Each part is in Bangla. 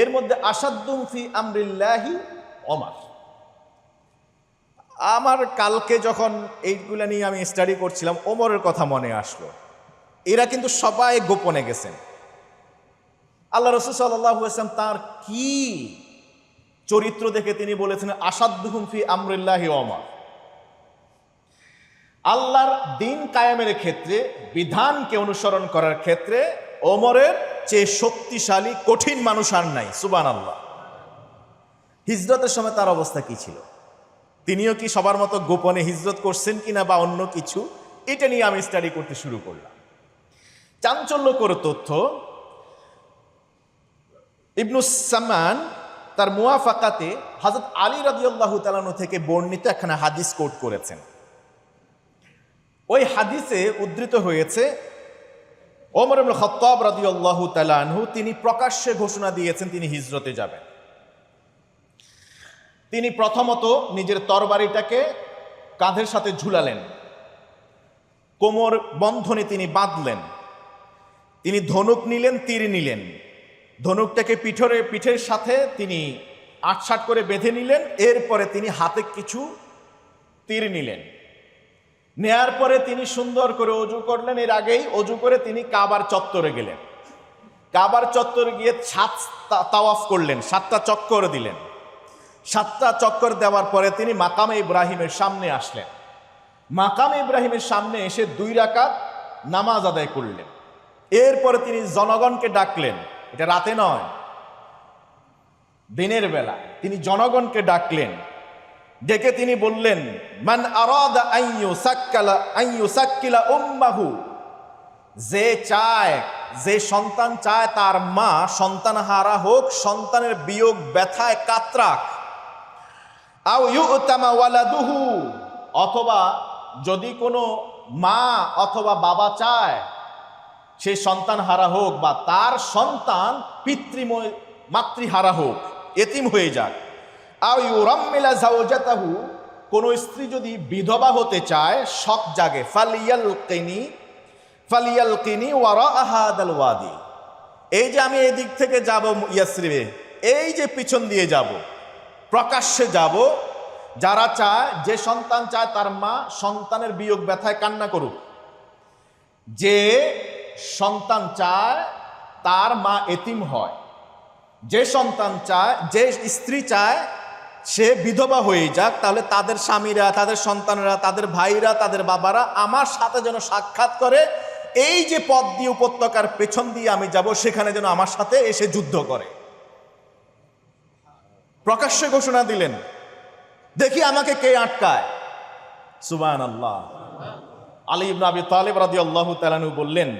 এর মধ্যে আসাদ্দুম ফি আমরিল্লাহি অমার আমার কালকে যখন এইগুলা নিয়ে আমি স্টাডি করছিলাম, ওমরের কথা মনে আসলো। এরা কিন্তু সবাই গোপনে গেছেন। আল্লাহ রসুল সাল্লাম তার কি চরিত্র দেখে তিনি বলেছেন আসাদ্দুহুম ফি আমরিল্লাহি অমার আল্লাহর দিন কায়েমের ক্ষেত্রে, বিধানকে অনুসরণ করার ক্ষেত্রে, ওমরের চেয়ে শক্তিশালী, কঠিন মানুষ আর নাই। সুবান আল্লাহ হিজরতের সময় তার অবস্থা কি ছিল? তিনিও কি সবার মতো গোপনে হিজরত করছেন কিনা বা অন্য কিছু? এটা নিয়ে আমি স্টাডি করতে শুরু করলাম। চাঞ্চল্যকর তথ্য ইবনুসামান তার মুয়াফাকাতে হজরত আলী রাদিয়াল্লাহু তালানু থেকে বর্ণিত একখানা হাদিস কোট করেছেন। ওই হাদিসে উদ্ধৃত হয়েছে ওমর ইবনে খত্তাব রাদিয়াল্লাহু তাআলা আনহু, তিনি প্রকাশ্যে ঘোষণা দিয়েছেন তিনি হিজরতে যাবেন। তিনি প্রথমত নিজের তরবারিটাকে কাঁধের সাথে ঝুলালেন। কোমর বন্ধনে তিনি বাঁধলেন। তিনি ধনুক নিলেন, তীর নিলেন। ধনুকটাকে পিঠরে, পিঠের সাথে তিনি আটসাট করে বেঁধে নিলেন। এরপরে তিনি হাতে কিছু তীর নিলেন। নেয়ার পরে তিনি সুন্দর করে অজু করলেন, এর আগেই অজু করে তিনি কাবার চত্বরে গেলেন। কাবার চত্বরে গিয়ে সাত তাওয়াফ করলেন, সাতটা চক্কর দিলেন। সাতটা চক্কর দেওয়ার পরে তিনি মাকামে ইব্রাহিমের সামনে আসলেন। মাকামে ইব্রাহিমের সামনে এসে দুই রাকাত নামাজ আদায় করলেন। এরপরে তিনি জনগণকে ডাকলেন, এটা রাতে নয়, দিনের বেলা। তিনি জনগণকে ডাকলেন ডেকে তিনি বললেন, মান আরাদা উম্মাহু। যে চায়, যে সন্তান চায় তার মা সন্তান হারা হোক, সন্তানের বিয়োগ ব্যথায় কাতরাক। আও অথবা যদি কোনো মা অথবা বাবা চায়, সে সন্তান হারা হোক বা তার সন্তান পিতৃময়, মাতৃহারা হোক, এতিম হয়ে যাক। কোনো স্ত্রী যদি বিধবা হতে চায়, শখ জাগে। আহাদাল ওয়াদি। এই যে আমি এদিক দিক থেকে যাব ইয়াসরিবে, এই যে পিছন দিয়ে যাব, প্রকাশ্যে যাব, যারা চায়, যে সন্তান চায় তার মা সন্তানের বিয়োগ ব্যথায় কান্না করুক। যে সন্তান চায় তার মা এতিম হয়। যে সন্তান চায়, যে স্ত্রী চায় সে বিধবা হয়ে যাক, তাহলে তাদের স্বামীরা, তাদের সন্তানরা, তাদের ভাইরা, তাদের বাবারা আমার সাথে যেন সাক্ষাৎ করে, এই যে পথ দিয়ে উপত্যকার পেছন দিয়ে আমি যাব, সেখানে যেন আমার সাথে এসে যুদ্ধ করে। প্রকাশ্যে ঘোষণা দিলেন, দেখি আমাকে কে আটকায়। সুবান আল্লাহ আলী ইবনে আবি তালিব রাদিয়াল্লাহু তাআলা বললেন,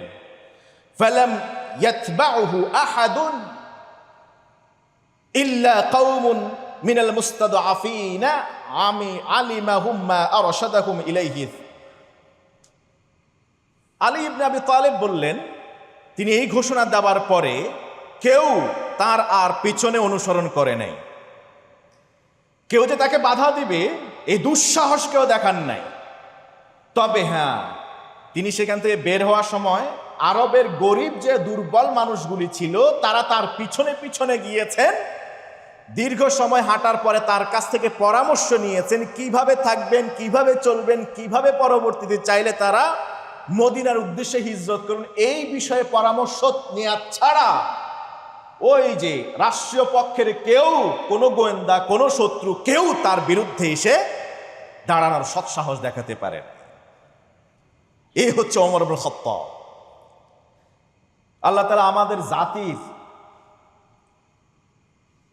ফালাম ইয়াতবাউহু আহাদুন ইল্লা কওমুন মিনাল মুস্তাদআফিনা, আমি আলিমাহুম মা আরশাদাহুম ইলাইহি। আলী ইবনে আবি তালেব বললেন, তিনি এই ঘোষণা দেওয়ার পরে কেউ তার আর পিছনে অনুসরণ করে নাই। কেউ যে তাকে বাধা দিবে, এই দুঃসাহস কেউ দেখান নাই। তবে হ্যাঁ তিনি সেখান থেকে বের হওয়ার সময় আরবের গরিব যে দুর্বল মানুষগুলি ছিল, তারা তার পিছনে পিছনে গিয়েছেন দীর্ঘ সময় হাঁটার পরে তার কাছ থেকে পরামর্শ নিয়েছেন কীভাবে থাকবেন, কীভাবে চলবেন, কীভাবে পরবর্তীতে চাইলে তারা মদিনার উদ্দেশ্যে হিজরত করুন। এই বিষয়ে পরামর্শ নেওয়া ছাড়া ওই যে রাষ্ট্রীয় পক্ষের কেউ, কোনো গোয়েন্দা, কোনো শত্রু, কেউ তার বিরুদ্ধে এসে দাঁড়ানোর সৎসাহস দেখাতে পারে এই হচ্ছে অমর ইবনে আল্লাহ তালা আমাদের জাতির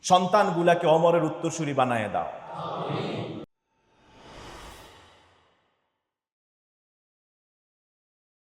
সন্তানগুলাকে অমরের উত্তরসূরি বানায় দাও।